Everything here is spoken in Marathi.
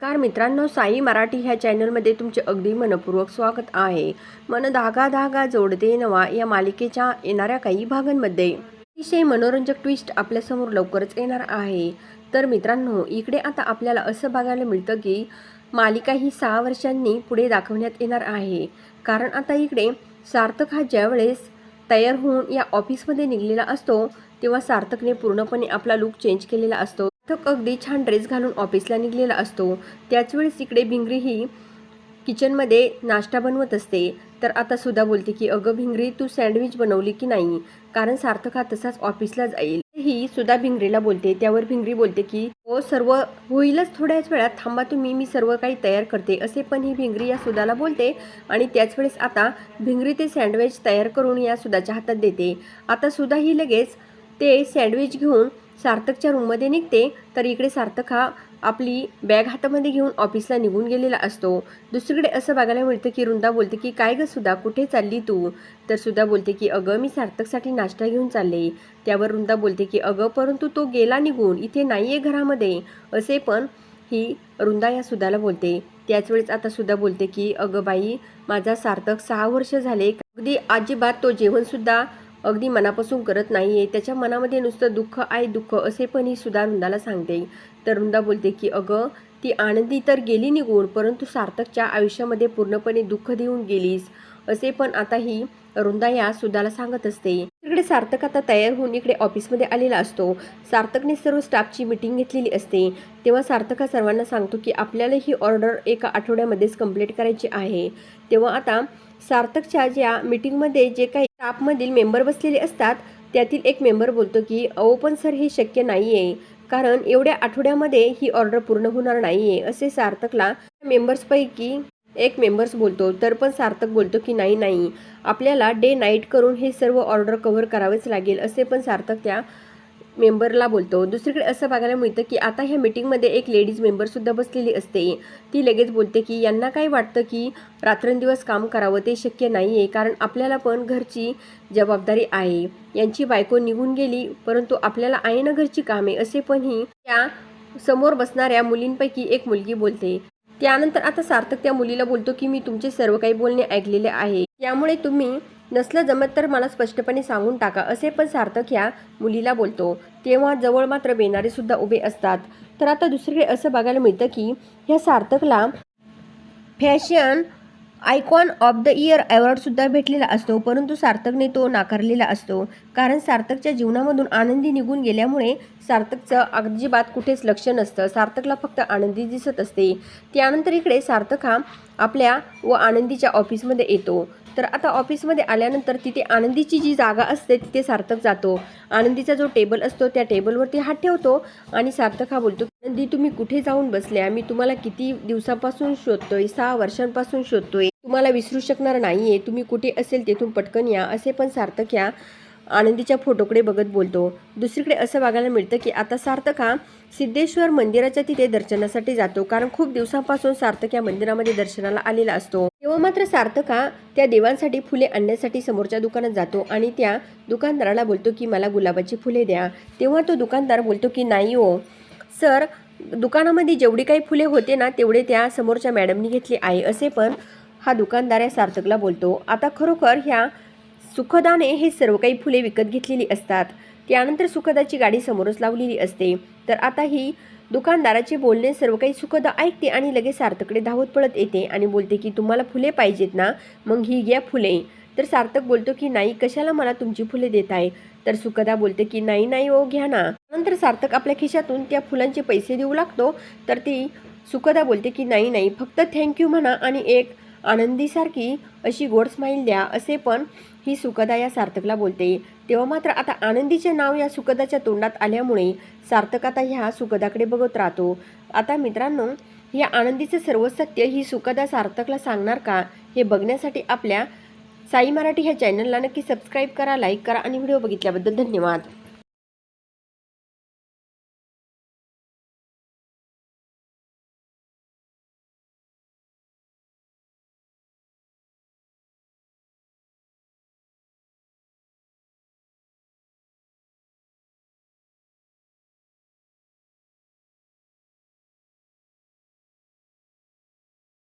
कार मित्रांनो साई मराठी ह्या चॅनलमध्ये तुमचे अगदी मनपूर्वक स्वागत आहे. मन धागा धागा जोडते नवा या मालिकेच्या येणाऱ्या काही भागांमध्ये. अतिशय मनोरंजक ट्विस्ट आपल्यासमोर लवकरच येणार आहे. तर मित्रांनो इकडे आता आपल्याला असं बघायला मिळतं की मालिका ही सहा वर्षांनी पुढे दाखवण्यात येणार आहे. कारण आता इकडे सार्थक हा ज्यावेळेस तयार होऊन या ऑफिसमध्ये निघलेला असतो तेव्हा सार्थकने पूर्णपणे आपला लुक चेंज केलेला असतो. थक अगदी छान ड्रेस घालून ऑफिसला निघलेला असतो. त्याचवेळेस इकडे भिंगरी ही किचनमध्ये नाश्ता बनवत असते. तर आता सुद्धा बोलते की अगं भिंगरी तू सँडविच बनवली की नाही? कारण सार्थक हा तसाच ऑफिसला जाईल. ही सुद्धा भिंगरीला बोलते. त्यावर भिंगरी बोलते की हो सर्व होईलच थोड्याच वेळात. थांबा तुम्ही मी सर्व काही तयार करते. असे पण ही भिंगरी या सुदाला बोलते आणि त्याच वेळेस आता भिंगरी ते सँडविच तयार करून या सुदाच्या हातात देते. आता सुद्धा ही लगेच ते सँडविच घेऊन सार्थकच्या रूममध्ये निघते तर इकडे सार्थक हा आपली बॅग हातामध्ये घेऊन ऑफिसला निघून गेलेला असतो. दुसरीकडे असं बघायला मिळतं की रुंदा बोलते की काय गं सुद्धा कुठे चालली तू? तर सुद्धा बोलते की अगं मी सार्थकसाठी नाश्ता घेऊन चालले. त्यावर रुंदा बोलते की अगं परंतु तो गेला निघून इथे नाही आहे घरामध्ये. असे पण ही रुंदा या सुदाला बोलते. त्याच वेळेस आता सुद्धा बोलते की अगं बाई माझा सार्थक सहा वर्ष झाले. अगदी अजिबात तो जेवणसुद्धा अगदी मनापासून करत नाही आहे त्याच्या मनामध्ये नुसतं दुःख आहे दुःख असे पण ही सुद्धा रुंदाला सांगते. तर रुंदा बोलते की अगं ती आनंदी तर गेली निघून परंतु सार्थकच्या आयुष्यामध्ये पूर्णपणे दुःख देऊन गेलीस. असे पण आता ही रुंदा या सुद्धाला सांगत असते. इकडे सार्थक आता तयार होऊन इकडे ऑफिसमध्ये आलेला असतो. सार्थकने सर्व स्टाफची मीटिंग घेतलेली असते. तेव्हा सार्थक हा सर्वांना सांगतो की आपल्याला ही ऑर्डर एका आठवड्यामध्येच कंप्लीट करायची आहे. तेव्हा आता सार्थकच्या ज्या मीटिंगमध्ये जे काही स्टाफमधील मेंबर बसलेले असतात त्यातील एक मेंबर बोलतो की अहो पण सर हे शक्य नाही आहे कारण एवढ्या आठवड्यामध्ये ही ऑर्डर पूर्ण होणार नाही आहे असे सार्थकला मेंबर्सपैकी एक मेंबर्स बोलतो तर पण सार्थक बोलतो की नाही नाही. आपल्याला डे नाईट करून हे सर्व ऑर्डर कव्हर करावेच लागेल असे पण सार्थक त्या मेंबरला बोलतो. दुसरीकडे असं बघायला मिळतं की आता ह्या मीटिंगमध्ये एक लेडीज मेंबरसुद्धा बसलेली असते. ती लगेच बोलते की यांना काय वाटतं की रात्रंदिवस काम करावं ते शक्य नाही आहे कारण आपल्याला पण घरची जबाबदारी आहे. यांची बायको निघून गेली परंतु आपल्याला आहे ना घरची कामे असे पण ही त्या समोर बसणाऱ्या मुलींपैकी एक मुलगी बोलते. त्यानंतर आता सार्थक त्या मुलीला बोलतो की मी तुमचे सर्व काही बोलणे ऐकलेले आहे. त्यामुळे तुम्ही नसलं जमत तर मला स्पष्टपणे सांगून टाका असे पण सार्थक ह्या मुलीला बोलतो. तेव्हा जवळ मात्र बेनारे सुद्धा उभे असतात. तर आता दुसरीकडे असं बघायला मिळतं की ह्या सार्थकला fashion icon of the year अवॉर्डसुद्धा भेटलेला असतो परंतु सार्थकने तो नाकारलेला असतो. कारण सार्थकच्या जीवनामधून आनंदी निघून गेल्यामुळे सार्थकचं अजिबात कुठेच लक्ष नसतं. सार्थकला फक्त आनंदी दिसत असते. त्यानंतर इकडे सार्थक हा आपल्या व आनंदीच्या ऑफिसमध्ये येतो. तर आता ऑफिसमध्ये आल्यानंतर तिथे आनंदीची जी जागा असते तिथे सार्थक जातो. आनंदीचा जो टेबल असतो त्या टेबलवरती हात ठेवतो आणि सार्थक हा बोलतो आनंदी तुम्ही कुठे जाऊन बसल्या? मी तुम्हाला किती दिवसापासून शोधतोय? सहा वर्षांपासून शोधतोय. तुम्हाला विसरू शकणार नाही आहे तुम्ही कुठे असेल तेथून पटकन या. असे पण सार्थक या आनंदीच्या फोटोकडे बघत बोलतो. दुसरीकडे असं बघायला मिळतं की आता सार्थक हा सिद्धेश्वर मंदिराच्या तिथे दर्शनासाठी जातो. कारण खूप दिवसांपासून सार्थक या मंदिरामध्ये दर्शनाला आलेला असतो. तेव्हा मात्र सार्थक हा त्या देवांसाठी फुले आणण्यासाठी समोरच्या दुकानात जातो आणि त्या दुकानदाराला बोलतो की मला गुलाबाची फुले द्या. तेव्हा तो दुकानदार बोलतो की नाही हो. सर दुकानामध्ये जेवढी काही फुले होते ना तेवढे त्या समोरच्या मॅडमनी घेतली आहे. असे पण हा दुकानदार या सार्थकला बोलतो. आता खरोखर ह्या सुखदाने हे सर्व काही फुले विकत घेतलेली असतात. त्यानंतर सुखदाची गाडी समोरच लावलेली असते. तर आता ही दुकानदाराचे बोलणे सर्व काही सुखदा ऐकते आणि लगेच सार्थकडे धावत पळत येते आणि बोलते की तुम्हाला फुले पाहिजेत ना? मग ही घ्या फुले. तर सार्थक बोलतो की नाही कशाला मला तुमची फुले देत आहे? तर सुखदा बोलते की नाही नाही ओ घ्या ना. नंतर सार्थक आपल्या खिशातून त्या फुलांचे पैसे देऊ लागतो. तर ती सुखदा बोलते की नाही नाही फक्त थँक्यू म्हणा आणि एक आनंदीसारखी अशी गोड स्माईल द्या असे पण ही सुखदा या सार्थकला बोलते. तेव्हा मात्र आता आनंदीचे नाव या सुखदाच्या तोंडात आल्यामुळे सार्थक आता ह्या सुखदाकडे बघत राहतो. आता मित्रांनो या आनंदीचं सर्व सत्य ही सुखदा सार्थकला सांगणार का हे बघण्यासाठी आपल्या साई मराठी ह्या चॅनलला नक्की सबस्क्राईब करा लाईक करा आणि व्हिडिओ बघितल्याबद्दल धन्यवाद.